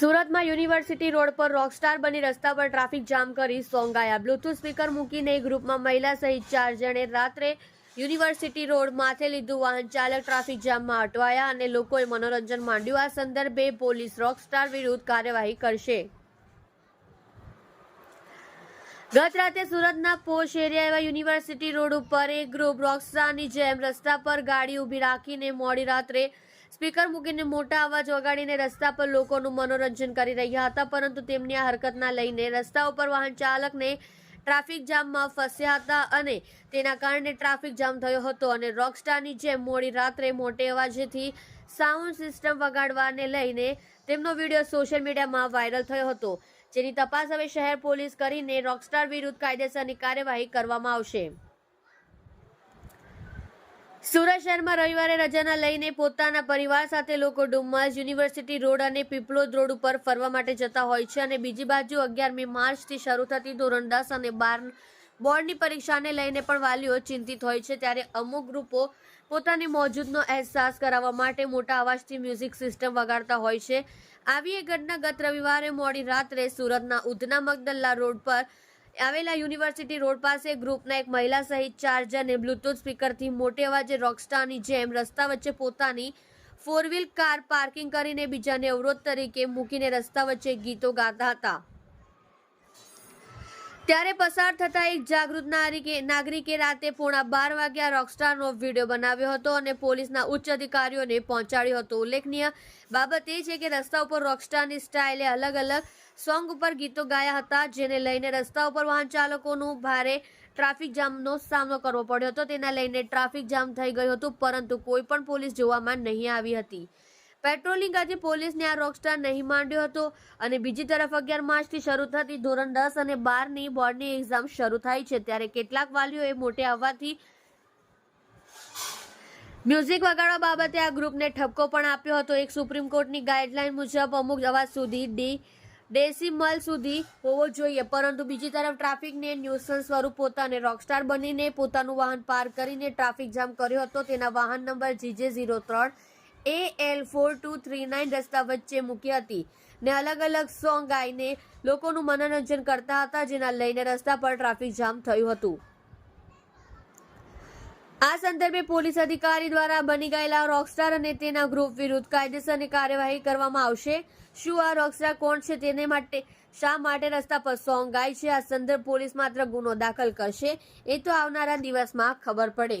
સુરતમાં university road પર Rockstar બની રસ્તા પર ટ્રાફિક જામ કરી સોંગાયા સ્પીકર મૂકીને ગ્રુપમાં મહિલા સહિત ચાર જણે રાત્રે યુનિવર્સિટી રોડ માથે લીધું વાહન ચાલક ટ્રાફિક જામમાં અટવાયા અને લોકોએ મનોરંજન માંડ્યું. આ સંદર્ભે પોલીસ રોકસ્ટાર વિરુદ્ધ કાર્યવાહી કરશે. ગત રાતે સુરતના પોશ એરિયા એવા યુનિવર્સિટી રોડ ઉપર એક ગ્રુપ રોકસ્ટારની જેમ રસ્તા પર ગાડી ઊભી રાખીને મોડી રાત્રે સ્પીકર મૂકીને મોટા અવાજ વગાડીને રસ્તા પર લોકોનું મનોરંજન કરી રહ્યા હતા, પરંતુ તેમની આ હરકતના લઈને રસ્તા ઉપર વાહન ચાલકને ટ્રાફિક જામમાં ફસ્યા હતા અને તેના કારણે ટ્રાફિક જામ થયો હતો અને રોકસ્ટારની જેમ મોડી રાત્રે મોટે અવાજેથી સાઉન્ડ સિસ્ટમ વગાડવાને લઈને તેમનો વીડિયો સોશિયલ મીડિયામાં વાયરલ થયો હતો, જેની તપાસ હવે શહેર પોલીસ કરીને રોકસ્ટાર વિરુદ્ધ કાયદેસરની કાર્યવાહી કરવામાં આવશે. સુરત શહેરમાં રવિવારે રજાના લઈને પોતાના પરિવાર સાથે લોકો ડુમ્મસ યુનિવર્સિટી રોડ અને પીપલોદ રોડ ઉપર ફરવા માટે જતા હોય છે અને બીજી બાજુ અગિયારમી માર્ચથી શરૂ થતી ધોરણ દસ અને બાર બોર્ડની પરીક્ષાને લઈને પણ વાલીઓ ચિંતિત હોય છે. ત્યારે અમુક ગ્રુપો પોતાની મોજૂદનો અહેસાસ કરાવવા માટે મોટા અવાજથી મ્યુઝિક સિસ્ટમ વગાડતા હોય છે. આવી એક ઘટના ગત રવિવારે મોડી રાત્રે સુરતના ઉધના મગદલ્લા રોડ પર આવેલા યુનિવર્સિટી રોડ પાસે ગ્રુપના એક મહિલા સહિત ચાર જણે બ્લુટૂથ સ્પીકરથી મોટે અવાજે રોકસ્ટારની જેમ રસ્તા વચ્ચે પોતાની ફોર વ્હીલ કાર પાર્કિંગ કરીને બીજાને અવરોધ તરીકે મૂકીને રસ્તા વચ્ચે ગીતો ગાતા હતા. ત્યારે પસાર થતા એક જાગૃત નાગરિકે રાતે પોણા બાર વાગ્યા રોકસ્ટારનો વીડિયો બનાવ્યો હતો અને પોલીસના ઉચ્ચ અધિકારીઓને પહોંચાડ્યો હતો. ઉલ્લેખનીય બાબત એ છે કે રસ્તા ઉપર રોકસ્ટારની સ્ટાઇલે અલગ અલગ સોંગ ઉપર ગીતો ગાયા હતા, જેને લઈને રસ્તા ઉપર વાહન ચાલકોનું ભારે ટ્રાફિક જામનો સામનો કરવો પડ્યો હતો. તેના લઈને ટ્રાફિક જામ થઈ ગયું હતું, પરંતુ કોઈ પણ પોલીસ જોવામાં નહીં આવી હતી. પેટ્રોલિંગ આજે પોલીસને આ રોકસ્ટાર નહીં માંડ્યો હતો અને બીજી તરફ અગિયાર માર્ચથી શરૂ થતી ધોરણ દસ અને બારની બોર્ડની એક્ઝામ શરૂ થાય છે ત્યારે કેટલાક વાલીઓએ મોટે આવવાથી મ્યુઝિક વગાડવા બાબતે આ ગ્રુપને ઠપકો પણ આપ્યો હતો. એક સુપ્રીમ કોર્ટની ગાઈડલાઈન મુજબ અમુક અવાજ સુધી ડી ડેસિમલ સુધી હોવો જોઈએ, પરંતુ બીજી તરફ ટ્રાફિકને ન્યુસન્સ સ્વરૂપ પોતાને રોકસ્ટાર બનીને પોતાનું વાહન પાર કરીને ટ્રાફિક જામ કર્યો હતો. તેના વાહન નંબર જીજે ઝીરો ત્રણ A L four two three nine રસ્તા વચ્ચે મૂકી હતી ને અલગ અલગ સોંગ ગાઈને લોકોનું મનોરંજન કરતા હતા, જેના લઈને રસ્તા પર ટ્રાફિક જામ થયું હતું. આ સંદર્ભે પોલીસ અધિકારી દ્વારા બની ગયેલા રોકસ્ટાર અને તેના ગ્રુપ વિરુદ્ધ કાયદેસરની કાર્યવાહી કરવામાં આવશે. શું આ રોકસ્ટાર કોણ છે, તેને માટે શા માટે રસ્તા પર સોંગ ગાય છે? આ સંદર્ભ પોલીસ માત્ર ગુનો દાખલ કરશે, એ તો આવનારા દિવસમાં ખબર પડે.